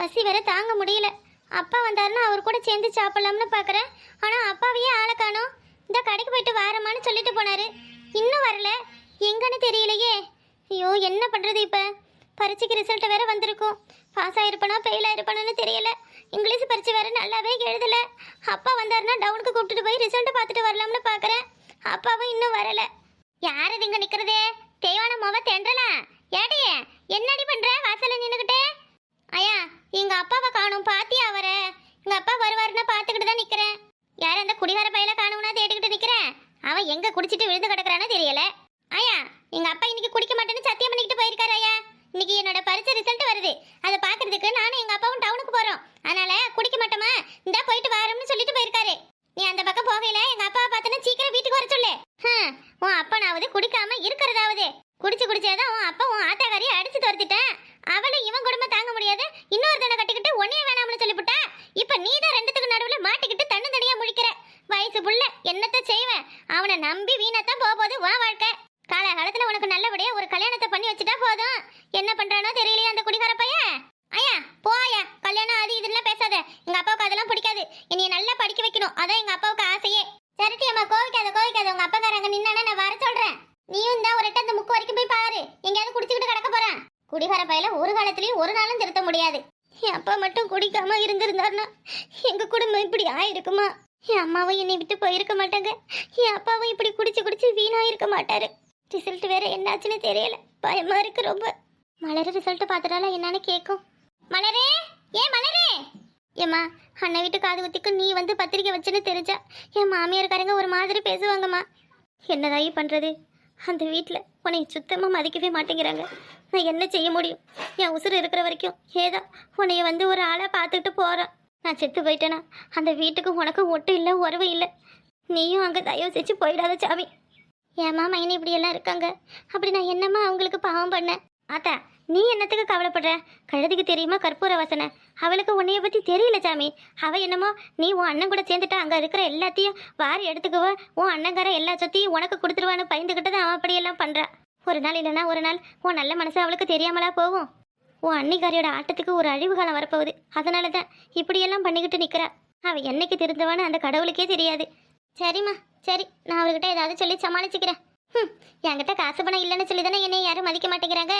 பசி வேற தாங்க முடியல. அப்பா வந்தாருன்னா அவர் கூட சேர்ந்து சாப்பிடலாம்னு பார்க்குறேன் ஆனால் அப்பாவையே ஆளை காணும். இந்த கடைக்கு போயிட்டு வாரமான்னு சொல்லிட்டு போனாரு. இன்னும் வரல. எங்கன்னு தெரியலையே. ஐயோ என்ன பண்ணுறது இப்போ? பரீட்சைக்கு ரிசல்ட் வேற வந்திருக்கும். பாஸ் ஆயிருப்பனா ஃபெயில் ஆயிருப்பனான்னு தெரியல. இங்கிலீஷ் பரீட்சை வேற நல்லாவே எழுதல. அப்பா வந்தாருன்னா டவுனுக்கு கூப்பிட்டுட்டு போய் ரிசல்ட்டு பார்த்துட்டு வரலாம்னு பார்க்குறேன் அப்பாவும் இன்னும் வரல. யார் இது இங்கே நிற்கிறதே தேவான முக தென்றலா? ஏடையே என்னடி பண்ணுற வாசலில் நின்றுக்கிட்டே ஐயா எங்க அப்பாவை காணும். பாத்தியா அவர? எங்க அப்பா வருவாருன்னு பாத்துக்கிட்டு தான் நிக்கிறேன். யார் அந்த குடிகார பையில காணும்னா தேடிக்கிட்டு நிக்கிறேன்? அவன் எங்க குடிச்சிட்டு விழுந்து கிடக்குறானோ தெரியல ஐயா எங்க அப்பா இன்னைக்கு குடிக்க மாட்டேன்னு சத்தியம் பண்ணிக்கிட்டு போயிருக்காரு ஐயா இன்னைக்கு என்னோட பரிச்சை ரிசல்ட் வருது அதை பாக்குறதுக்கு நானும் எங்க அப்பாவும் டவுனுக்கு போறோம் அதனால குடிக்க மாட்டோமா இந்தா போயிட்டு வாரோம்னு சொல்லிட்டு போயிருக்காரு நீ அந்த பக்கம் போகையில எங்க அப்பாவை பார்த்தனா சீக்கிரம் வீட்டுக்கு வர சொல்லு ஹம், உன் அப்பனாவது குடிக்காம இருக்கிறதாவது குடிச்சு குடிச்சாதான் உன் அப்பா உன் ஆத்தாக்காரியை அடிச்சு துரத்திட்டேன் அவளும் இவன் குடும்பம் தாங்க முடியாது இன்னொருத்தனை கட்டிக்கிட்டு ஒன்னே வேணாம்னு சொல்லிவிட்டா இப்ப நீ தான் ரெண்டுத்துக்கு நடுவுல மாட்டிக்கிட்டு தன்னந்தடியா முழிக்கிற வயசு புள்ள என்னத்த செய்வேன் அவனை நம்பி வீணத்தான் போக போகுது வா வாழ்க்கை காலகாலத்துல உனக்கு நல்லபடியா ஒரு கல்யாணத்தை பண்ணி வச்சுட்டா போதும் என்ன பண்றானோ தெரியலையே அந்த குடிகார பையன்? ஐயா போயா கல்யாணம் அது இதெல்லாம் பேசாத. எங்க அப்பாவுக்கு அதெல்லாம் பிடிக்காது. என்னைய நல்லா படிக்க வைக்கணும். அதான் எங்க அப்பாவுக்கு ஆசையே. சரிட்டி அம்மா கோவிக்காத கோவிக்காத. உங்க அப்பாக்காரங்க நின்னானே நான் வர சொல்றேன். நீயும் தான் ஒரு எட்டு அந்த முக்கு வரைக்கும் போய் பாரு. எங்கேயாவது குடிச்சுக்கிட்டு கிடக்க போறேன். குடிகார பையில ஒரு காலத்திலயும் ஒரு நாளும் திருத்த முடியாது. என் அப்பா மட்டும் குடிக்காம இருந்திருந்தாருன்னா எங்க குடும்பம் இப்படி ஆயிருக்குமா? என் அம்மாவும் என்னை விட்டு போயிருக்க மாட்டாங்க. என் அப்பாவும் இப்படி குடிச்சு குடிச்சு வீணாயிருக்க மாட்டாரு. ரிசல்ட் வேற என்னாச்சுன்னு தெரியல. பயமா இருக்கு ரொம்ப. மலர் ரிசல்ட் பார்த்துட்டால என்னன்னு கேட்கும் மலரே! ஏ மலரே! ஏம்மா அண்ணன் வீட்டு காது குத்திக்கு நீ வந்து பத்திரிக்கை வச்சுன்னு தெரிஞ்சா என் மாமியார்காரங்க ஒரு மாதிரி பேசுவாங்கம்மா. என்னதாயி பண்ணுறது அந்த வீட்டில் உன்னை சுத்தமாக மதிக்கவே மாட்டேங்கிறாங்க. நான் என்ன செய்ய முடியும்? என் உசுறு இருக்கிற வரைக்கும் ஏதோ உன்னைய வந்து ஒரு ஆளாக பார்த்துட்டு போகிறேன் நான் செத்து போயிட்டேனா? அந்த வீட்டுக்கு உனக்கும் ஒட்டு இல்லை உறவு இல்லை. நீயும் அங்கே தயவு செஞ்சு போயிடாத சாமி. ஏமா மைனி இப்படியெல்லாம் இருக்காங்க. அப்படி நான் என்னம்மா அவங்களுக்கு பாவம் பண்ணேன்? ஆத்தா நீ என்னத்துக்கு கவலைப்படுற? கழுதிக்கு தெரியுமா கற்பூர வாசனை? அவளுக்கு உன்னைய பற்றி தெரியல சாமி. அவ என்னமோ நீ உன் அண்ணன் கூட சேர்ந்துட்டா அங்கே இருக்கிற எல்லாத்தையும் வாரி எடுத்துக்குவ. உன் அண்ணங்கார எல்லா சொத்தையும் உனக்கு கொடுத்துருவான்னு பயந்துக்கிட்டு தான் அவன் அப்படியெல்லாம் பண்ணுறா ஒரு நாள் இல்லைன்னா ஒரு நாள் உன் நல்ல மனசு அவளுக்கு தெரியாமலா போகும். உன் அன்னிக்காரியோட ஆட்டத்துக்கு ஒரு அழிவு காலம் வரப்போகுது. அதனால தான் இப்படியெல்லாம் பண்ணிக்கிட்டு நிற்கிறா அவள் என்னைக்கு திருந்தவான்னு அந்த கடவுளுக்கே தெரியாது. சரிம்மா சரி நான் அவர்கிட்ட ஏதாவது சொல்லி சமாளிச்சுக்கிறேன். என்கிட்ட காசு பணம் இல்லைன்னு சொல்லி தானே என்னை யாரும் மதிக்க மாட்டேங்கிறாங்க?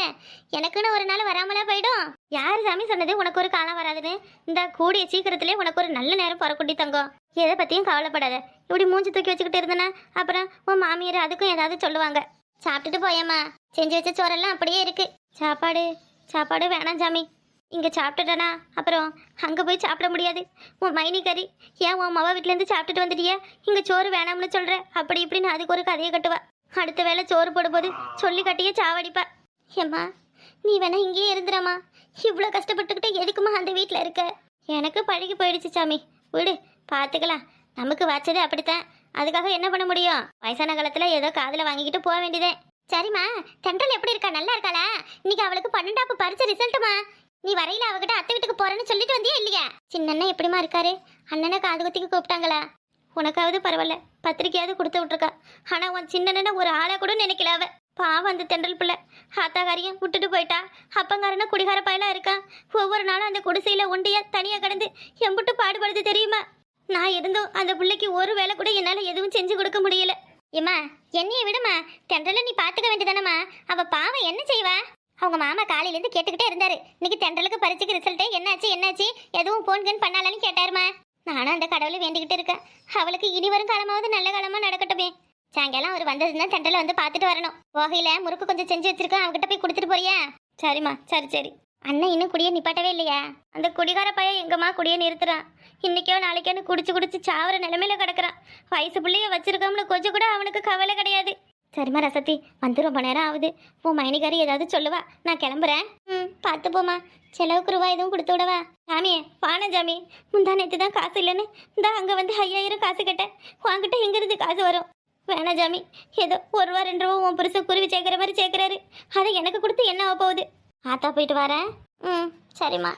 எனக்குன்னு ஒரு நாள் வராமலா போயிடும்? யார் சாமி சொன்னது? உனக்கு ஒரு காலம் வராதுன்னு. இந்த கூடிய சீக்கிரத்திலே உனக்கு ஒரு நல்ல நேரம் பிறக்குட்டி தங்கம். எதை பற்றியும் கவலைப்படாத. இப்படி மூஞ்சி தூக்கி வச்சுக்கிட்டு இருந்தனா அப்புறம் உன் மாமியார் அதுக்கும் ஏதாவது சொல்லுவாங்க. சாப்பிட்டுட்டு போயேம்மா. செஞ்சு வச்ச சோறெல்லாம் அப்படியே இருக்கு. சாப்பாடு சாப்பாடு வேணாம் சாமி. இங்கே சாப்பிட்டுட்டனா? அப்புறம் அங்கே போய் சாப்பிட முடியாது. உன் மைனி கறி ஏன் உன் மவ வீட்டிலேருந்து சாப்பிட்டுட்டு வந்துட்டியா? இங்கே சோறு வேணாம்னு சொல்கிற அப்படி இப்படின்னு அதுக்கு ஒரு கதையை கட்டுவா. அடுத்த வேளை சோறு போடும்போது சொல்லி கட்டியே சாவடிப்பா. ஏம்மா நீ வேணா இங்கேயே இருந்துடம்மா இவ்வளோ கஷ்டப்பட்டுக்கிட்டு எதுக்குமா அந்த வீட்டில் இருக்க? எனக்கு பழகி போயிடுச்சு சாமி. விடு பார்த்துக்கலாம் நமக்கு வச்சதே அப்படித்தான். அதுக்காக என்ன பண்ண முடியும்? வயசான காலத்தில் ஏதோ காதில் வாங்கிக்கிட்டு போக வேண்டியதே. சரிம்மா தென்றல் எப்படி இருக்கா? நல்லா இருக்காளா? இன்னைக்கு அவளுக்கு பன்னெண்டாப்பு பரிச்ச ரிசல்ட்டுமா நீ வரையில அவகிட்ட அத்தை வீட்டுக்கு போறேன்னு சொல்லிட்டு வந்தியா இல்லையா? சின்ன அண்ணன் எப்படிமா இருக்காரு? அண்ணனை காது குத்திக்கு கூப்பிட்டாங்களா? உனக்காவது பரவாயில்ல. பத்திரிக்கையாவது கொடுத்து விட்ருக்கா ஆனால் உன் சின்ன ஒரு ஆளாக கூட நினைக்கல அவ பாவம் அந்த தென்றல் பிள்ளை. ஆத்தாக்காரியும் விட்டுட்டு போயிட்டா. அப்பங்காரன குடிகார பயலாக இருக்கான் ஒவ்வொரு நாளும் அந்த குடிசையில் ஒண்டியாக தனியாக கிடந்து எம்பிட்டு பாடுபடுது தெரியுமா? நான் இருந்தும் அந்த பிள்ளைக்கு ஒரு வேலை கூட என்னால் எதுவும் செஞ்சு கொடுக்க முடியல. ஏம்மா என்னைய விடுமா? தென்றலை நீ பார்த்துக்க வேண்டியதானம்மா? அவள் பாவம் என்ன செய்வா? அவங்க மாமா காலையிலேருந்து கேட்டுக்கிட்டே இருந்தாரு. இன்னைக்கு தென்றலுக்கு பரிச்சுக்கு ரிசல்ட்டு என்னாச்சு என்னாச்சு? எதுவும் போன் கன் பண்ணாலான்னு கேட்டாருமா. நானும் அந்த கடவுளை வேண்டிக்கிட்டு இருக்கேன். அவளுக்கு இனி வரும் காலமாவது நல்ல காலமா நடக்கட்டுமே. சாயங்காலம் அவர் வந்ததுன்னா தென்றலை வந்து பார்த்துட்டு வரணும். போகையில முறுக்கு கொஞ்சம் செஞ்சு வச்சிருக்கேன். அவகிட்ட போய் கொடுத்துட்டு போறியா? சரிம்மா சரி சரி. அண்ணன் இன்னும் குடிய நிப்பாட்டவே இல்லையா? அந்த குடிகார பையன் எங்கம்மா குடிய நிறுத்துறான் இன்னைக்கோ நாளைக்கோன்னு குடிச்சு குடிச்சு சாவர நிலைமையில கிடக்குறான் வயசு பிள்ளைய வச்சிருக்கோம்னு கொஞ்சம் கூட அவனுக்கு கவலை கிடையாது. சரிம்மா ரசத்தி வந்து ரொம்ப நேரம் ஆகுது. உன் மைனிகாரி ஏதாவது சொல்லுவா? நான் கிளம்புறேன். ம் பார்த்து போமா செலவுக்கு ரூபா எதுவும் கொடுத்து விடவா? சாமியே பான சாமி. முந்தா நேற்று தான் காசு இல்லைன்னு இந்தா அங்கே வந்து ஐயாயிரம் காசு கேட்டேன். வாங்கிட்ட எங்கிருந்து காசு வரும். வேணா ஜாமி ஏதோ ஒரு ரூபா ரெண்டு ரூபா உன் புருஷன் குருவி சேர்க்குற மாதிரி சேர்க்குறாரு. அதை எனக்கு கொடுத்து என்ன ஆக போகுது? ஆத்தா போயிட்டு வரேன் ம் சரிம்மா.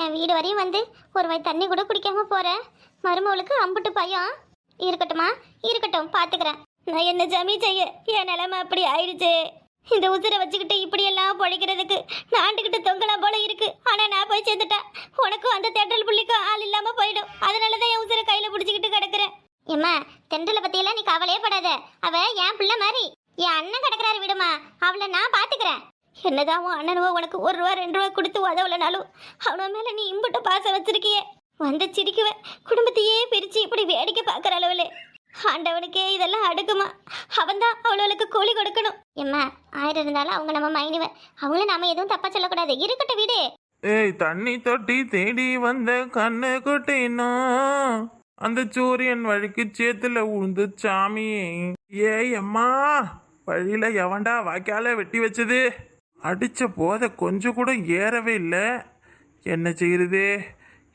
என் வீடு வரையும் வந்து ஒரு வாய் தண்ணி கூட குடிக்காமல் போகிறேன் மருமவளுக்கு அம்புட்டு பையன். இருக்கட்டுமா இருக்கட்டும் பார்த்துக்கிறேன். நான் என்ன ஜமி செய்ய? என் நிலைமை அப்படி ஆயிடுச்சு. இந்த உசுரை வச்சுக்கிட்டு இப்படி எல்லாம் பொழைக்கிறதுக்கு நாண்டுகிட்டு தொங்கலாம் போல இருக்கு. ஆனா நான் போய் சேர்ந்துட்டேன். உனக்கும் அந்த தென்றல் புள்ளிக்கும் ஆள் இல்லாம போயிடும். அதனாலதான் என் உசுரை கையில பிடிச்சிக்கிட்டு கிடக்குறேன். ஏம்மா தென்றலை பத்தியெல்லாம் நீ கவலையே படாத. அவ என் பிள்ளை மாதிரி. என் அண்ணன் கிடக்குறாரு விடுமா. அவளை நான் பாத்துக்கிறேன். என்னதான் உன் அண்ணனுவோ உனக்கு ஒரு ரூபா ரெண்டு ரூபா கொடுத்து உதவலனாலும் அவன மேல நீ இம்புட்டு பாசம் வச்சிருக்கியே. வந்து சிரிக்குவ. குடும்பத்தையே பிரிச்சு இப்படி வேடிக்கை பார்க்குற அளவுல. ஆண்டவனுக்கே இதெல்லாம் அடுக்குமா? அவன்தான் அவளுக்கு கூலி கொடுக்கணும். எம்மா ஆயிரம் இருந்தாலும் அவங்க நம்ம மைனிவ அவங்கள நாம எதுவும் தப்பா சொல்லக்கூடாது. இருக்கட்டும் வீடு. ஏய் தண்ணி தொட்டி தேடி வந்த கண்ணு குட்டினா அந்த சூரியன் வழிக்கு சேத்துல உழுந்து சாமி ஏய் அம்மா வழியில எவன்டா வாய்க்கால வெட்டி வச்சது? அடிச்ச போத கொஞ்சம் கூட ஏறவே இல்லை. என்ன செய்யுது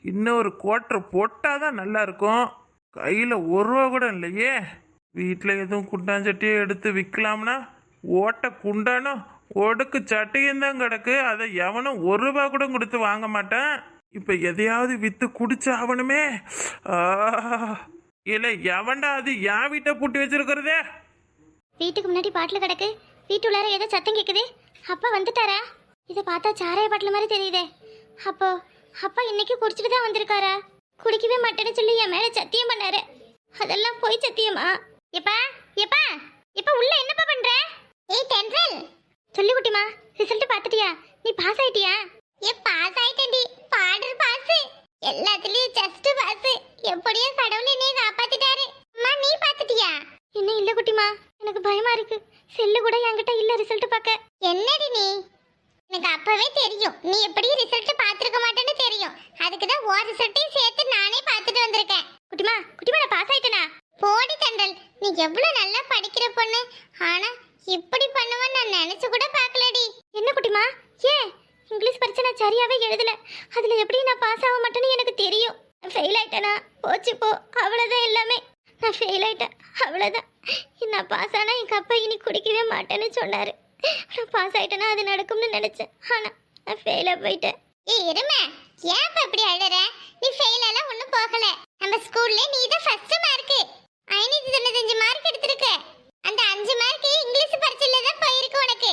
இன்னும் ஒரு கோட்டரை போட்டாதான் நல்லா இருக்கும். கையில் ஒரு ரூபா கூட இல்லையே. வீட்டில் எதுவும் குண்டாஞ்சட்டியை எடுத்து விற்கலாம்னா ஓட்ட குண்டானும் ஒடுக்கு சட்டையும் தான் கிடக்கு. அதை எவனும் ஒரு ரூபா கூட கொடுத்து வாங்க மாட்டேன். இப்போ எதையாவது விற்று குடிச்சு ஆகணுமே. இல்லை எவன்டா அது என் வீட்டை பூட்டி வச்சிருக்கிறதே? வீட்டுக்கு முன்னாடி பாட்டில் கிடக்கு. வீட்டுள்ளார ஏதோ சத்தம் கேட்குது அப்பா வந்துட்டாரா? இதை பார்த்தா சாராய பாட்டில் மாதிரி தெரியுதே. அப்போ அப்பா இன்னைக்கு குடிச்சிட்டு தான் வந்திருக்காரா? குடிக்கவே மாட்டேன்னு சொல்லி என் மேல சத்தியம் பண்ணாரு. அதெல்லாம் போய் சத்தியமா? எப்பா எப்பா இப்ப உள்ள என்னப்பா பண்ற? ஏய் தென்றல். சொல்லி குட்டிமா ரிசல்ட் பார்த்துட்டியா? நீ பாஸ் ஆயிட்டியா? ஏ பாஸ் ஆயிட்டேன்டி. பாடர் பாஸ் எல்லாத்துலயும் ஜஸ்ட் பாஸ் எப்படியோ கடவுள் என்னைய காப்பாத்திட்டாரு. அம்மா நீ பார்த்துட்டியா? என்ன இல்ல குட்டிமா எனக்கு பயமா இருக்கு. செல்லு கூட என்கிட்ட இல்ல ரிசல்ட் பார்க்க. என்னடி நீ? எனக்கு அப்பவே தெரியும். நீ எப்படி ரிசல்ட் பார்த்துருக்க மாட்டேன்னு தெரியும். அதுக்கு தான் ஓ ரிசல்ட்டையும் சேர்த்து நானே பார்த்துட்டு வந்திருக்கேன். குட்டிமா குட்டிமா நான் பாஸ் ஆயிட்டேனா? போடி தண்டல் நீ எவ்வளவு நல்லா படிக்கிற பொண்ணு. ஆனா இப்படி பண்ணுவேன்னு நான் நினைச்சு கூட பார்க்கலடி. என்ன குட்டிமா? ஏன்? இங்கிலீஷ் பரீட்சை நான் சரியாவே எழுதல. அதுல எப்படி நான் பாஸ் ஆக மாட்டேன்னு எனக்கு தெரியும். ஃபெயில் ஆயிட்டேனா? போச்சு போ. அவ்வளோதான் எல்லாமே. நான் ஃபெயில் ஆயிட்டேன். அவ்வளோதான் நான் பாஸ் ஆனால் எங்கள் அப்பா இனி குடிக்கவே மாட்டேன்னு சொன்னார். நான் பாஸ் ஆயிட்டேனா அது நடக்கும்னு நினைச்சேன். ஆனா நான் ஃபெயிலா போயிட்டேன். ஏய் எருமை ஏன் இப்ப இப்படி அழற? நீ ஃபெயில் எல்லாம் ஒண்ணும் போகல. நம்ம ஸ்கூல்ல நீ தான் ஃபர்ஸ்ட் மார்க் ஐநூத்தி தொண்ணூத்தஞ்சு மார்க் எடுத்திருக்க. அந்த அஞ்சு மார்க் இங்கிலீஷ் பரீட்சையில தான் போயிருக்கு உனக்கு.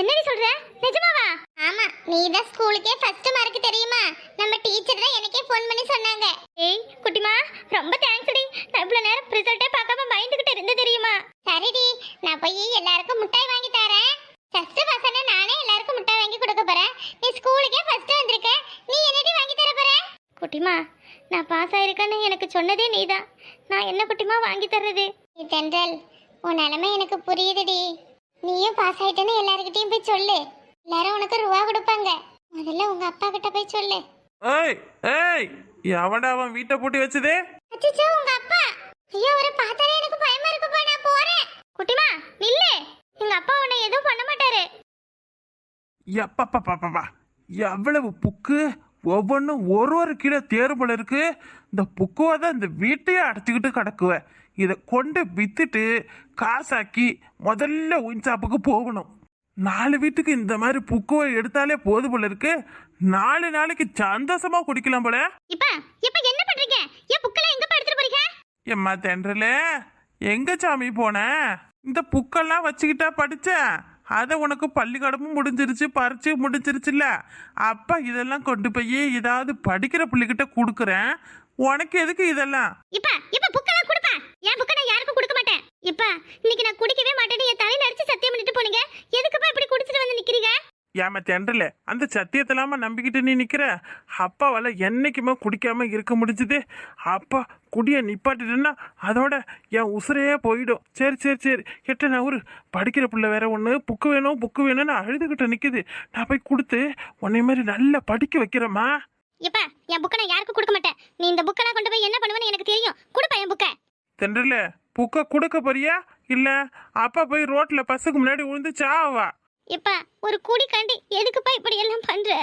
என்னடி சொல்ற? நிஜமாவா? ஆமா நீ தான் ஸ்கூலுக்கே ஃபர்ஸ்ட் மார்க் தெரியுமா? நம்ம டீச்சர் தான் எனக்கே ஃபோன் பண்ணி சொன்னாங்க. ஏய் குட்டிமா ரொம்ப தேங்க்ஸ் டி. நான் இவ்வளவு நேரம் ரிசல்ட்டே பார்க்காம பயந்துகிட்டு இருந்து தெரியுமா? சரிடி நான் போய் எல்லாருக்கும் மிட்டாய் வாங்கி தரேன். ஃபர்ஸ்ட் பசங்க நானே எல்லாருக்கும் மிட்டாய் வாங்கி கொடுக்க போறேன். நீ ஸ்கூலுக்கே ஃபர்ஸ்ட் வந்திருக்க. நீ என்னடி வாங்கி தர போற? குட்டிமா நான் பாஸ் ஆயிருக்கேன்னு எனக்கு சொன்னதே நீதான். நான் என்ன குட்டிமா வாங்கி தர்றது? தென்றல் உன் நிலைமை எனக்கு புரியுதுடி. நீயும் பாஸ் ஆயிட்டேன்னு எல்லாருக்கிட்டையும் போய் சொல்லு. எல்லாரும் உனக்கு ரூபா கொடுப்பாங்க. முதல்ல உங்க அப்பா கிட்ட போய் சொல்லு. ஏய் ஏய் எவன்டா அவன் வீட்டை பூட்டி வச்சதே? அச்சச்சோ உங்க அப்பா. ஐயோ அவரை பார்த்தாலே எனக்கு பயமா இருக்குப்பா நான் போறேன். குட்டிமா நில்லு. எங்க அப்பா உன்னை எதுவும் பண்ண மாட்டாரு. எப்பப்பப்பப்பா எவ்வளவு புக்கு ஒவ்வொன்றும் ஒரு ஒரு கிலோ தேர்வுல இருக்கு. இந்த புக்குவை தான் இந்த வீட்டையே அடைச்சிக்கிட்டு கிடக்குவ. இதை கொண்டு வித்துட்டு காசாக்கி முதல்ல ஒயின் ஷாப்புக்கு போகணும். நாலு வீட்டுக்கு இந்த மாதிரி புக்குவை எடுத்தாலே போது போல இருக்கு. நாலு நாளைக்கு சந்தோஷமா குடிக்கலாம் போல. இப்ப இப்ப என்ன பண்றீங்க? என் புக்கெல்லாம் எங்க எடுத்துட்டு போறீங்க? எம்மா தென்றல எங்க சாமி போன? இந்த புக்கெல்லாம் வச்சுக்கிட்டா படிச்ச? அதை உனக்கு பள்ளிக்கூடமும் முடிஞ்சிருச்சு பறிச்சு முடிஞ்சிருச்சுல்ல. அப்பா இதெல்லாம் கொண்டு போய் ஏதாவது படிக்கிற பிள்ளைகிட்ட கொடுக்குறேன். உனக்கு எதுக்கு இதெல்லாம்? இப்ப இப்ப புக்கெல்லாம் கொடுப்பேன் என் புக்கை நான் யாருக்கும் கொடுக்க மாட்டேன். இப்ப இன்னைக்கு நான் குடிக்கவே மாட்டேன்னு என் தலையில அடிச்சு சத்தியம் பண்ணிட்டு போனீங்க. எதுக்குப்பா இப்படி குடிச்சிட்டு வந்து நிக்கிறீங்க? ஏமா தென்றல? அந்த சத்தியத்தெல்லாம நம்பிக்கிட்டு நீ நிக்கிற? அப்பாவால என்னைக்குமே குடிக்காம இருக்க முடிஞ்சுது. அப்பா குடிய நிப்பாட்டிட்டேன்னா அதோட என் உசுரையே போயிடும். சரி சரி சரி. எட்ட நான் ஒரு படிக்கிற பிள்ளை வேற ஒன்று புக்கு வேணும் புக்கு வேணும்னு அழுதுகிட்ட நிக்குது. நான் போய் கொடுத்து உன்னை மாதிரி நல்லா படிக்க வைக்கிறேம்மா. இப்ப என் புக்கை நான் யாருக்கும் கொடுக்க மாட்டேன். நீ இந்த புக்கெல்லாம் கொண்டு போய் என்ன பண்ணுவேன்னு எனக்கு தெரியும். கொடுப்பா என் புக்கை. தென்றல புக்கை கொடுக்க போறியா? இல்ல அப்பா போய் ரோட்ல பஸ்ஸுக்கு முன்னாடி விழுந்து சாவா இப்போ ஒரு கூடி கண்டு எதுக்குப்பா இப்படி எல்லாம் பண்ற?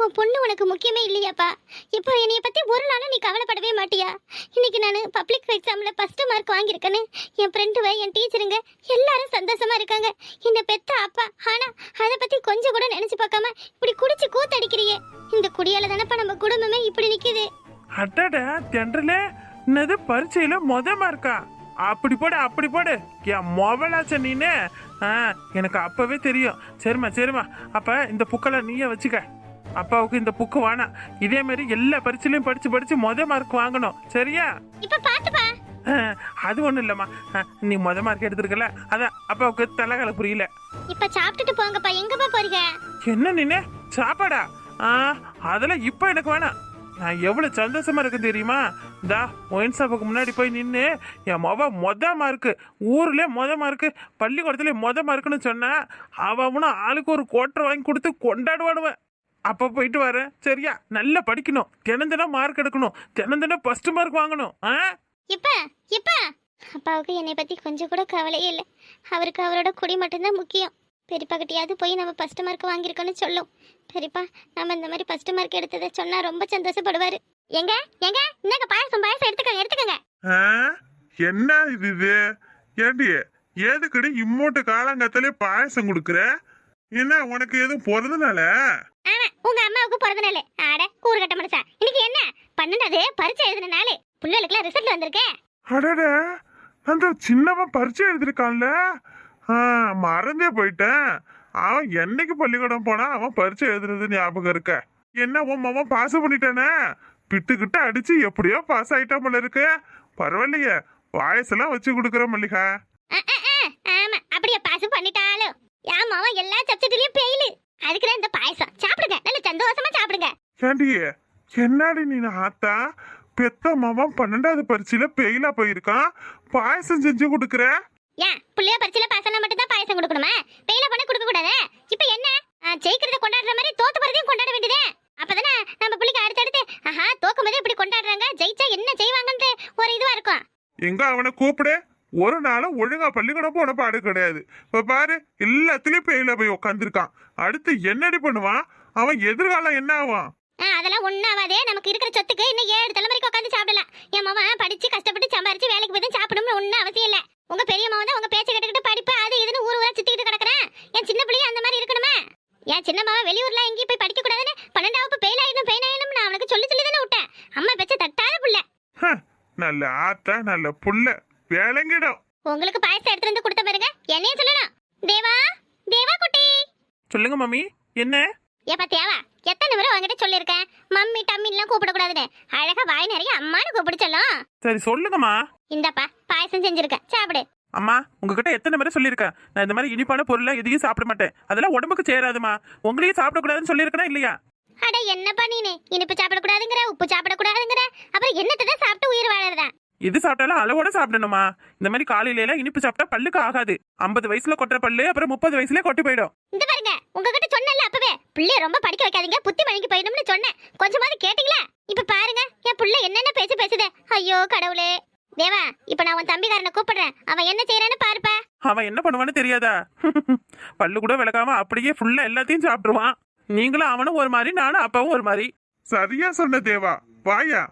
உன் பொண்ணு உனக்கு முக்கியமே இல்லையாப்பா. இப்போ என்னைய பத்தி ஒரு நாளும் நீ கவலைப்படவே மாட்டியா? இன்னைக்கு நான் பப்ளிக் எக்ஸாம்ல ஃபர்ஸ்ட் மார்க் வாங்கியிருக்கேன்னு என் ஃப்ரெண்டுவ என் டீச்சருங்க எல்லாரும் சந்தோஷமா இருக்காங்க. என்னை பெத்த அப்பா ஆனா அதை பத்தி கொஞ்சம் கூட நினைச்சு பார்க்காம இப்படி குடிச்சு கூத்தடிக்கிறியே. இந்த குடியால தானப்பா நம்ம குடும்பமே இப்படி நிக்குது. அடடா தென்றல. என்னது பரீட்சையில மொத மார்க்கா அப்படி போடு அப்படி போடு. என் மொபைலாச்ச நீனு. ஆ எனக்கு அப்பவே தெரியும். சரிம்மா சரிம்மா. அப்ப இந்த புக்கெல்லாம் நீயே வச்சுக்க. அப்பாவுக்கு இந்த புக்கு வேணாம். இதே மாதிரி எல்லா பரீட்சையிலையும் படிச்சு படிச்சு முத மார்க் வாங்கணும். சரியா? இப்ப பாத்துப்பா. அது ஒண்ணும் இல்லம்மா. நீ முத மார்க் எடுத்திருக்கல. அதான் அப்பாவுக்கு தலைகால புரியல. இப்ப சாப்பிட்டுட்டு போங்கப்பா. எங்கப்பா போறீங்க? என்ன நின்னு? சாப்பாடா? ஆ அதெல்லாம் இப்போ எனக்கு வேணாம். நான் எவ்வளோ சந்தோஷமா இருக்கு தெரியுமா? தா ஒயின் ஷாப்புக்கு முன்னாடி போய் நின்று என் மொப மொத மார்க்கு ஊரில் மொத மார்க்கு பள்ளிக்கூடத்துலேயே மொத மார்க்குன்னு சொன்னா அவனும் ஆளுக்கு ஒரு கோட்டரை வாங்கி கொடுத்து கொண்டாடுவானுவேன் அப்போ போயிட்டு வரேன் சரியா நல்லா படிக்கணும். தினந்தினம் மார்க் எடுக்கணும். தினந்தினம் ஃபர்ஸ்ட் மார்க் வாங்கணும். ஆ? இப்போ இப்போ! அப்பாவுக்கு என்னை பற்றி கொஞ்சம் கூட கவலையே இல்லை. அவருக்கு அவரோட குடி மட்டும்தான் முக்கியம். பெரியப்பா கிட்டயாவது போய் நம்ம ஃபர்ஸ்ட் மார்க் வாங்கியிருக்கோன்னு சொல்லும். பெரியப்பா நம்ம இந்த மாதிரி ஃபர்ஸ்ட் மார்க் எடுத்ததை சொன்னா ரொம்ப சந்தோஷப்படுவாரு. எங்க? எங்க? இன்னங்க பாயசம் பாயசம் எடுத்துக்கங்க. எடுத்துக்கங்க? என்ன இது இது? ஏண்டி எதுக்குடி இம்மூட்டு காலங்கத்திலே பாயசம் கொடுக்குற? என்ன உனக்கு எதுவும் பிறந்தனால? ஆமா உங்க அம்மாவுக்கு பிறந்த நாள் ஆட கூறு கட்ட மனுஷா இன்னைக்கு என்ன? பன்னெண்டாவது பரிச்சை எழுதின நாள் பிள்ளைகளுக்குலாம் ரிசல்ட் வந்திருக்கே. அடட அந்த சின்னவன் பரிச்சை எழுதிருக்கான்ல மறந்தே போயிட்டேன். அவன் என்னைக்கு பள்ளிக்கூடம் போனா அவன் பரிச்சை எழுதுறது ஞாபகம் இருக்க? என்ன உன் மாமா பாஸ் பண்ணிட்டானே? பிட்டுக்கிட்டு அடிச்சு எப்படியோ பாஸ் ஆயிட்டான் போல இருக்கு. பரவாயில்லையே பாயசெல்லாம் வச்சு கொடுக்குற மல்லிகா. ஆமா அப்படியே பாஸ் பண்ணிட்டாலும் ஆமாவா எல்லா சப்ஜெக்ட்லயும் ஃபெயிலு அதுக்கு இந்த பாயசம். சாப்பிடுங்க நல்ல சந்தோஷமா சாப்பிடுங்க. ஏண்டி என்னடி நீ ஆத்தா? பெத்த மாமன் பன்னெண்டாவது பரீட்சையில பெயிலா போயிருக்கான். பாயசம் செஞ்சு கொடுக்குற? ஏன்? புள்ளைய பரிச்சையில பாசனா மட்டும் தான் பாயசம் கொடுக்கணுமா? பெயில பண்ண கொடுக்க கூடாது? இப்போ என்ன? ஜெயிக்கிறத கொண்டாடுற மாதிரி தோத்து போறதையும் கொண்டாட வேண்டியதே. அப்பதானே நம்ம பிள்ளைக்கு அடுத்தடுத்து ஆஹா தோக்கும் போதே இப்படி கொண்டாடுறாங்க. ஜெயிச்சா என்ன செய்வாங்கன்ட்டு ஒரு இதுவா இருக்கும். எங்க அவனை கூப்பிடு. ஒரு நாளும் ஒழுங்கா பள்ளிக்கூடம் போன பாடு கிடையாது. இப்ப பாரு எல்லாத்துலயும் பெயில போய் உட்காந்துருக்கான் அடுத்து என்னடி பண்ணுவான்? அவன் எதிர்காலம் என்ன ஆவான் அதெல்லாம் ஒண்ணாவாதே நமக்கு இருக்கிற சொத்துக்கு இன்னும் ஏழு தலைமுறைக்கு உட்காந்து சாப்பிடலாம். என் மாவன் படிச்சு கஷ்டப்பட்டு சம்பாரிச்சு வேலைக்கு போய் சாப்பிடணும்னு ஒன்றும் அவசியம் இல்ல. உங்க பெரிய மாவன் தான் உங்க பேச்சை கேட்டுக்கிட்டு படிப்பு அது இதுன்னு ஊர் ஊரா சுத்திக்கிட்டு கிடக்குறேன். என் சின்ன பிள்ளையும் அந்த மாதிரி இருக்கணுமே. என் சின்ன மாவன் வெளியூர்ல எங்கேயும் போய் படிக்க கூடாதுன்னு பன்னெண்டாவது பெயில் ஆயிடும் பெயின் ஆயிடும் நான் அவனுக்கு சொல்லி சொல்லி தானே விட்டேன். அம்மா பேச்ச தட்டாத புள்ள. நல்ல ஆத்தா நல்ல புள்ள. விளங்கிடும். உங்களுக்கு பாயசம் எடுத்துட்டு வந்து கொடுத்த பாருங்க என்னையும் சொல்லணும். தேவா தேவா குட்டி. சொல்லுங்க மம்மி. என்ன? ஏப்பா தேவா எத்தனை முறை உங்ககிட்ட சொல்லியிருக்கேன்? மம்மி டம்மின்லாம் கூப்பிடக்கூடாதுன்னு. அழகா வாய் நிறைய அம்மானு கூப்பிடுச்சலாம் சரி சொல்லுங்கம்மா. இந்தாப்பா பாயசம் செஞ்சிருக்கேன் சாப்பிடு. அம்மா உங்ககிட்ட எத்தனை முறை சொல்லியிருக்கேன். நான் இந்த மாதிரி இனிப்பான பொருளை எதையும் சாப்பிட மாட்டேன். அதெல்லாம் உடம்புக்கு சேராதுமா. உங்களையும் சாப்பிடக்கூடாதுன்னு சொல்லியிருக்கேனா இல்லையா? அட என்னப்பா நீனு? இனிப்பு சாப்பிடக்கூடாதுங்கிற உப்பு சாப்பிடக்கூடாதுங்கிற. அப்புறம் என்னத்தை தான் சாப்பிட்டு உயிர் வாழறதா? எது சாப்பிட்டாலும் அளவோட சாப்பிடணுமா? இந்த மாதிரி காலையில எல்லாம் இனிப்பு சாப்பிட்டா பல்லுக்கு ஆகாது. ஐம்பது வயசுல கொட்டுற பல்லு அப்புறம் முப்பது வயசுல கொட்டி போயிடும். இந்த பாருங்க உங்ககிட்ட சொன்னல அப்பவே. பிள்ளைய ரொம்ப படிக்க வைக்காதீங்க புத்தி வழங்கி போயிடும்னு சொன்னேன். கொஞ்சமாவது கேட்டீங்களா? இப்ப பாருங்க என் புள்ள என்னென்ன பேச்சு பேசுதே? ஐயோ கடவுளே. தேவா இப்ப நான் உன் தம்பிக்காரனை கூப்பிடுறேன். அவன் என்ன செய்யறான்னு பாருப்பா. அவன் என்ன பண்ணுவான்னு தெரியாதா? பல்லு கூட விளக்காம அப்படியே ஃபுல்லா எல்லாத்தையும் சாப்பிட்டுருவான். நீங்களும் அவனும் ஒரு மாதிரி நானும் அப்பாவும் ஒரு மாதிரி. சரியா சொன்ன தேவா. வாயா.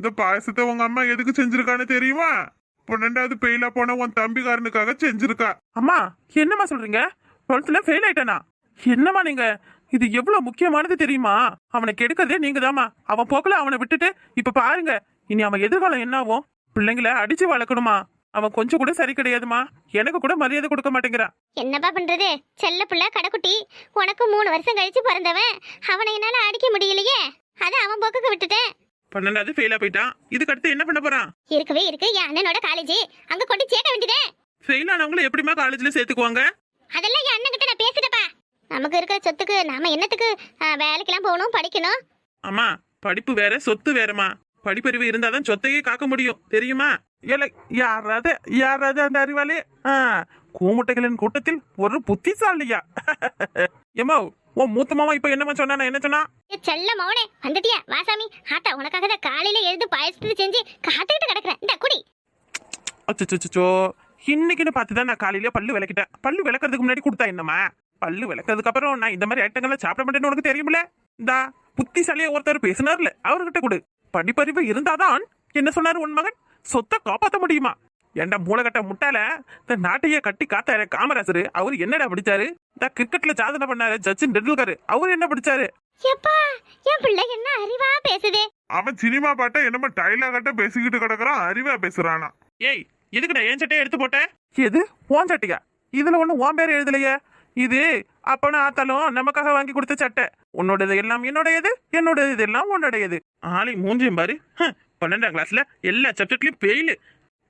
இந்த பாயசத்தை உங்க அம்மா எதுக்கு செஞ்சிருக்கான்னு தெரியுமா? பன்னெண்டாவது பெயிலா போன உன் தம்பிக்காரனுக்காக செஞ்சிருக்கா. அம்மா என்னம்மா சொல்றீங்க? டுவெல்த்ல ஃபெயில் ஆயிட்டானா? என்னம்மா நீங்க? இது எவ்வளவு முக்கியமானது தெரியுமா? அவனை கெடுக்கிறதே நீங்க அவன் போக்குல அவனை விட்டுட்டு இப்ப பாருங்க. இனி அவன் எதிர்காலம் என்ன ஆகும் பிள்ளைங்கள அடிச்சு வளர்க்கணுமா? அவன் கொஞ்சம் கூட சரி கிடையாதுமா? எனக்கு கூட மரியாதை கொடுக்க மாட்டேங்கிறான் என்னப்பா பண்றது? செல்ல புள்ள கடைக்குட்டி. உனக்கு மூணு வருஷம் கழிச்சு பிறந்தவன். அவனை என்னால அடிக்க முடியலையே. அதை அவன் போக்குக்கு விட்டுட்டேன். பன்னெண்டாவது ஃபெயிலா போயிட்டான் இதுக்கு அடுத்து என்ன பண்ண போறான்? இருக்கவே இருக்கு என் அண்ணனோட காலேஜ் அங்க கொண்டு சேர்க்க வேண்டியதே. ஃபெயில் ஆனவங்கள எப்படிமா காலேஜ்ல சேர்த்துக்குவாங்க? அதெல்லாம் என் அண்ணன் கிட்ட நான் பேசிட்டப்பா நமக்கு இருக்கிற சொத்துக்கு நாம என்னத்துக்கு வேலைக்கெல்லாம் போகணும் படிக்கணும்? அம்மா படிப்பு வேற சொத்து வேறம்மா. படிப்பறிவு இருந்தாதான் சொத்தையே காக்க முடியும். தெரியுமா? ஏல யாராவது யாராவது அந்த அறிவாளி? கூமுட்டைகளின் கூட்டத்தில் ஒரு புத்திசாலியா? ஏமா உன் மூத்த மாமா இப்ப என்னமா சொன்னா? என்ன சொன்னா? ஏ, செல்ல மௌனே வந்துட்டியா? வாசாமி ஆத்தா உனக்காக தான் காலையில எழுந்து பாயசத்தை செஞ்சு காத்துக்கிட்டு கிடக்குறேன். இந்த குடி. அச்சோ இன்னைக்குன்னு பார்த்து தான் நான் காலையில பல்லு விளக்கிட்டேன். பல்லு விளக்குறதுக்கு முன்னாடி கொடுத்தா என்னம்மா? பல்லு விளக்குறதுக்கு அப்புறம் நான் இந்த மாதிரி ஐட்டங்கள்லாம் சாப்பிட மாட்டேன்னு உனக்கு தெரியுமில்ல இந்தா புத்திசாலியா ஒருத்தர் பேசினார்ல அவர்கிட்ட கொடு. படிப்பறிவு இருந்தாதான் என்ன சொன்னாரு உன் மகன்? சொத்தை காப்பாத்த முடியுமா? ஏண்டா மூளைகட்ட முட்டால இந்த நாட்டையே கட்டி காத்தாரு காமராசர். அவர் என்னடா பிடிச்சாரு? இந்த கிரிக்கெட்ல சாதனை பண்ணாரு சச்சின் டெண்டுல்கர். அவர் என்ன பிடிச்சாரு? எப்பா என் பிள்ளை என்ன அறிவா பேசுதே? அவன் சினிமா பாட்ட என்னமோ டைலாகட்ட பேசிக்கிட்டு கிடக்குறான் அறிவா பேசுறானா? ஏய் எதுக்குடா என் சட்டையை எடுத்து போட்ட எது? உன் சட்டையா? இதுல ஒண்ணு பேர் எழுதலையே? இது அப்பனும் ஆத்தாலும் நமக்காக வாங்கி கொடுத்த சட்டை. உன்னோடது எல்லாம் என்னுடையது? என்னோடது இதெல்லாம் உன்னுடையது. ஆளி மூஞ்சியும் பாரு. பன்னெண்டாம் கிளாஸ்ல எல்லா சப்ஜெக்ட்லயும் பெயிலு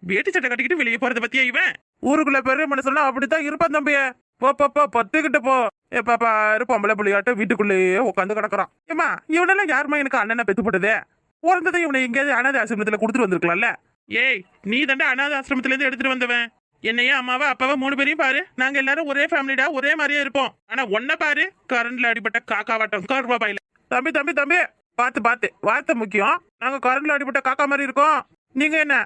வேட்டி சட்டை கட்டிக்கிட்டு வெளியே போறத பத்தியா இவன்? ஊருக்குள்ள பெரிய மனுஷன்லாம் அப்படித்தான் இருப்பான் தம்பிய. போ போ போ பத்துக்கிட்ட போ. எப்பா பாரு பொம்பளை புள்ளியாட்ட வீட்டுக்குள்ளேயே உட்காந்து கிடக்குறான். ஏமா இவனெல்லாம் யாருமா எனக்கு அண்ணனை பெத்து போட்டதே? பிறந்ததை இவனை எங்கேயாவது அனாதை ஆசிரமத்துல கொடுத்துட்டு வந்திருக்கலாம்ல? ஏய் நீ தண்டா அனாதை ஆசிரமத்துல இருந்து எடுத்துட்டு வந்தவன். என்னையே அம்மாவை அப்பாவை மூணு பேரையும் பாரு. நாங்க எல்லாரும் ஒரே ஃபேமிலிடா ஒரே மாதிரியே இருப்போம். ஆனா ஒன்ன பாரு கரண்ட்ல அடிபட்ட காக்காவாட்டம் கருவா பாயில. தம்பி தம்பி தம்பி பார்த்து பார்த்து வார்த்தை முக்கியம். நாங்க கரண்ட்ல அடிபட்ட காக்கா மாதிரி இருக்கோம். நீங்க என்ன?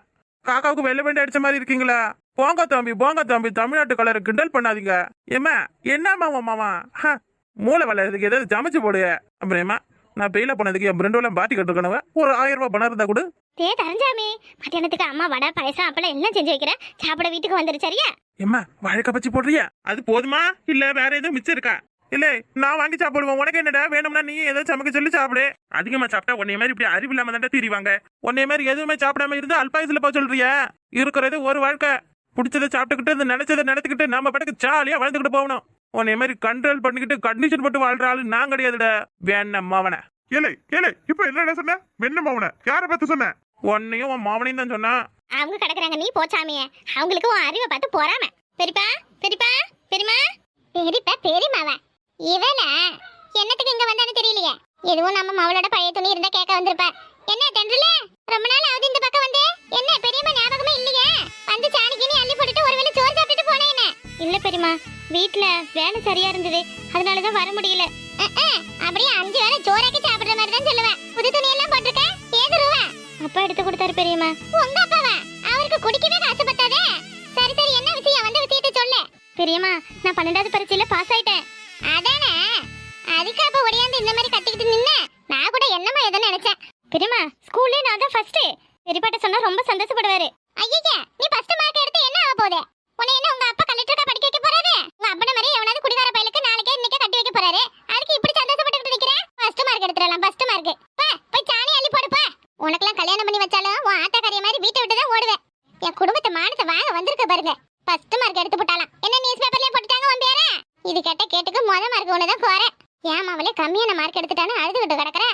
காக்காவுக்கு வெள்ளை வேண்டி அடிச்ச மாதிரி இருக்கீங்களா? போங்க தம்பி போங்க தம்பி. தமிழ்நாட்டு கலரை கிண்டல் பண்ணாதீங்க. ஏம்மா என்னம்மா உன் மாமா? ஹ, மூளை வளர்றதுக்கு ஏதாவது சமைச்சு போடு. அப்புறமா நான் பெயில போனதுக்கு என் ஃப்ரெண்டோட பாட்டி கட்டுக்கணுவ ஒரு ஆயிரம் ரூபாய் பணம் இருந்தா கொடு. தே தரஞ்சாமி மத்தியானத்துக்கு அம்மா வடை பாயசம் அப்பளம் எல்லாம் செஞ்சு வைக்கிறேன் சாப்பிட வீட்டுக்கு வந்துரு சரியா? ஏம்மா வாழைக்கா பச்சி போடுறியா? அது போதுமா? இல்ல வேற எதுவும் மிச்சம் இருக்கா? இல்ல நான் வாங்கி சாப்பிடுவேன். உனக்கு என்னடா வேணும்னா நீ ஏதோ சமைக்க சொல்லி சாப்பிடு. அதிகமா சாப்பிட்டா உன்னைய மாதிரி இப்படி அறிவு இல்லாம தாண்டா திரிவாங்க. உன்னைய மாதிரி எதுவுமே சாப்பிடாம இருந்து அல்பாயுசுல போக சொல்றியா? இருக்கிறது ஒரு வாழ்க்கை. பிடிச்சதை சாப்பிட்டுக்கிட்டு இந்த நினைச்சதை நடத்திக்கிட்டு நம்ம படக்கு ஜாலியா வாழ்ந்துக்கிட்டு போகணும். உன்னைய மாதிரி கண்ட்ரோல் பண்ணிக்கிட்டு கண்டிஷன் போட்டு வாழ்ற ஆளு நான் கிடையாதுடா. வேணாம் மாவன ஏலே ஏலே இப்ப என்னடா சொன்ன வெண்ணம் அவனை. யாரை பார்த்து சொன்ன உன்னையும் உன் மாவனையும் தான் சொன்னா அவங்க கிடக்குறாங்க நீ போச்சாமியே. அவங்களுக்கு உன் அறிவை பார்த்து போறாம. பெரியப்பா பெரியப்பா பெரியமா பெரியப்பா பெரியமாவ இவன? என்னத்துக்கு இங்க வந்தான்னு தெரியலையே. எதுவும் நம்ம மவளோட பழைய துணி இருந்தா கேட்க வந்திருப்ப. என்ன தென்றல? ரொம்ப நாள் ஆகுது இந்த பக்கம் வந்து? என்ன பெரியம்மா ஞாபகமே இல்லையே? வந்து சாணிக்கினி அள்ளி போட்டுட்டு ஒருவேளை சோறு சாப்பிட்டுட்டு போனேன் என்ன? இல்ல பெரியம்மா வீட்ல வேலை சரியா இருந்தது. அதனாலதான் வர முடியல. அப்படியே அஞ்சு வேளை சோறாக்கி சாப்பிடுற மாதிரி தான் சொல்லுவேன். புது துணி எல்லாம் போட்டிருக்க? ஏது ரூபா? அப்பா எடுத்து கொடுத்தாரு பெரியம்மா. உங்க அப்பாவா? அவருக்கு குடிக்கவே காசு பத்தாதே? சரி சரி என்ன விஷயம்? வந்த விஷயத்தை சொல்லு. பெரியம்மா நான் பன்னெண்டாவது பரீட்சையில பாஸ் ஆயிட்டேன். அதானே? அதுக்கு அப்ப ஒடியாந்து இந்த மாதிரி கட்டிக்கிட்டு நின்ன? நான் கூட என்னமா எதை நினைச்சேன். பெரியமா ஸ்கூல்லே நான் தான் ஃபர்ஸ்ட் பெரியப்பாட்ட சொன்னா ரொம்ப சந்தோஷப்படுவாரு. ஐயா நீ ஃபர்ஸ்ட் மார்க் எடுத்து என்ன ஆக போகுது? உன்னை என்ன உங்க அப்பா கலெக்டரா படிக்க வைக்க போறாரு? உங்க அப்பன மாதிரி எவனாவது குடிகார பயலுக்கு நாளைக்கே இன்னைக்கே கட்டி வைக்க போறாரு? அதுக்கு இப்படி சந்தோஷப்பட்டுக்கிட்டு நிக்கிறேன் ஃபர்ஸ்ட் மார்க் எடுத்துறலாம் ஃபர்ஸ்ட் மார்க் பா போய் சாணி அள்ளி போடுப்பா உனக்கெல்லாம் கல்யாணம் பண்ணி வச்சாலும் உன் ஆத்தாக்காரிய மாதிரி வீட்டை விட்டு தான் ஓடுவேன். என் குடும்பத்தை மானத்தை வாங்க வந்திருக்க பாருங்க. ஃபர்ஸ்ட் மார்க் எடுத்து போட்டாலாம். என்ன நியூஸ் பேப்பர்லயே போட்டுட்டாங்க உன் இது கேட்ட கேட்டுக்கு முத மார்க் ஒன்று தான் குறை ஏன் அவளே கம்மியான மார்க் எடுத்துட்டானு அழுதுகிட்டு கிடக்குற?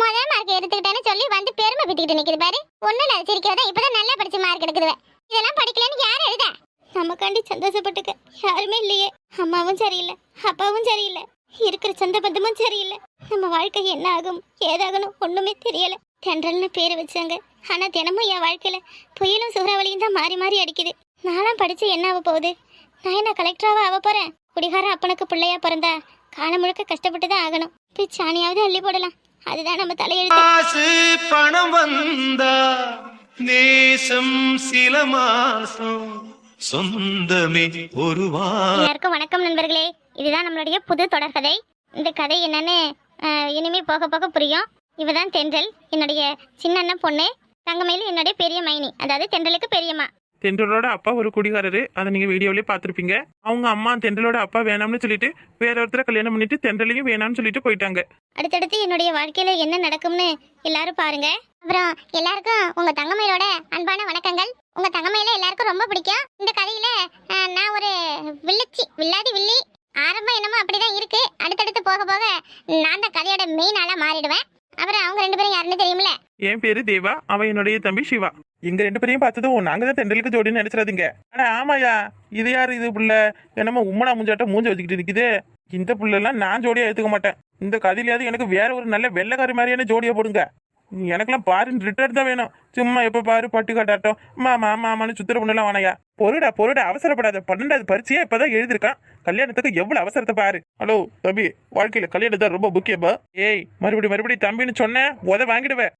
முத மார்க் எடுத்துக்கிட்டேன்னு சொல்லி வந்து பெருமை பித்திக்கிட்டு நிக்குது பாரு. ஒன்னும் இல்ல சிரிக்கிறதா? இப்பதான் நல்லா படிச்சு மார்க் எடுக்குதுவேன் இதெல்லாம் படிக்கலன்னு யார் எழுத? நமக்காண்டி சந்தோஷப்பட்டுக்க. யாருமே இல்லையே. அம்மாவும் சரியில்லை. அப்பாவும் சரியில்லை. இருக்கிற சொந்த பந்தமும் சரியில்லை. நம்ம வாழ்க்கை என்ன ஆகும்? ஏதாகணும்? ஒண்ணுமே தெரியல. தென்றல்னு பேர் வச்சாங்க. ஆனா தினமும் என் வாழ்க்கையில புயலும் சூறாவளியும் தான் மாறி மாறி அடிக்குது. நானும் படிச்சு என்ன ஆக போகுது? நான் என்ன கலெக்டராக ஆக போறேன்? குடிகார அப்பனுக்கு பிள்ளையா பிறந்தா காலம் முழுக்க கஷ்டப்பட்டு தான் ஆகணும். போய் சாணியாவது அள்ளி போடலாம். அதுதான் நம்ம தலையெழுத்து. பணம் வந்தா நேசம் சில மாசம் சொந்தமே ஒரு எல்லாருக்கும் வணக்கம் நண்பர்களே. இதுதான் நம்மளுடைய புது தொடர்கதை இந்த கதை என்னன்னு இனிமே போக போக புரியும். இவதான் தென்றல் என்னுடைய சின்ன பொண்ணு. தங்கமயில என்னுடைய பெரிய மைனி. அதாவது தென்றலுக்கு பெரியம்மா. தென்றலோட அப்பா ஒரு குடிகாரரு. அதை நீங்க வீடியோலயே பார்த்திருப்பீங்க. அவங்க அம்மா தென்றலோட அப்பா வேணாம்னு சொல்லிட்டு வேற ஒருத்தரை கல்யாணம் பண்ணிட்டு தென்றலையும் வேணாம்னு சொல்லிட்டு போயிட்டாங்க. அடுத்தடுத்து என்னுடைய வாழ்க்கையில என்ன நடக்கும்னு எல்லாரும் பாருங்க. அப்புறம் எல்லாருக்கும் உங்க தங்கமயிலோட அன்பான வணக்கங்கள். உங்க தங்கமயில எல்லாருக்கும் ரொம்ப பிடிக்கும். இந்த கதையில நான் ஒரு வில்லிச்சி வில்லாதி வில்லி. ஆரம்பம் என்னமோ அப்படிதான் இருக்கு. அடுத்தடுத்து போக போக நான் தான் கதையோட மெயின் ஆளா மாறிடுவேன். அப்புறம் அவங்க ரெண்டு பேரும் யாருன்னு தெரியுமில்ல? என் பேரு தேவா அவன் என்னுடைய தம்பி சிவா. எங்க ரெண்டு பேரையும் பார்த்ததும் நாங்க தான் தெண்டலுக்கு ஜோடின்னு நினைச்சிடாதீங்க. ஆனா ஆமாயா இது யாரு இது புள்ள? என்னமோ உம்மனா மூஞ்சாட்ட மூஞ்ச வச்சுக்கிட்டு இருக்குது இந்த புள்ளெல்லாம் நான் ஜோடியா எடுத்துக்க மாட்டேன். இந்த கதையிலாவது எனக்கு வேற ஒரு நல்ல வெள்ளைக்காரி மாதிரியான ஜோடியா போடுங்க. எனக்கெல்லாம் பாரு ரிட்டர்ன் தான் வேணும். சும்மா எப்ப பாரு பட்டு காட்டாட்டம். மாமா மாமான்னு சுத்துற பொண்ணுலாம் வேணாயா. பொருடா பொருடா அவசரப்படாத. பன்னெண்டாவது பரிச்சையா இப்பதான் எழுதிருக்கான் கல்யாணத்துக்கு எவ்வளவு அவசரத்தை பாரு. ஹலோ தம்பி வாழ்க்கையில கல்யாணம் தான் ரொம்ப முக்கியமா? ஏய் மறுபடியும் மறுபடியும் தம்பின்னு சொன்னேன் உத வாங்கிடுவேன்.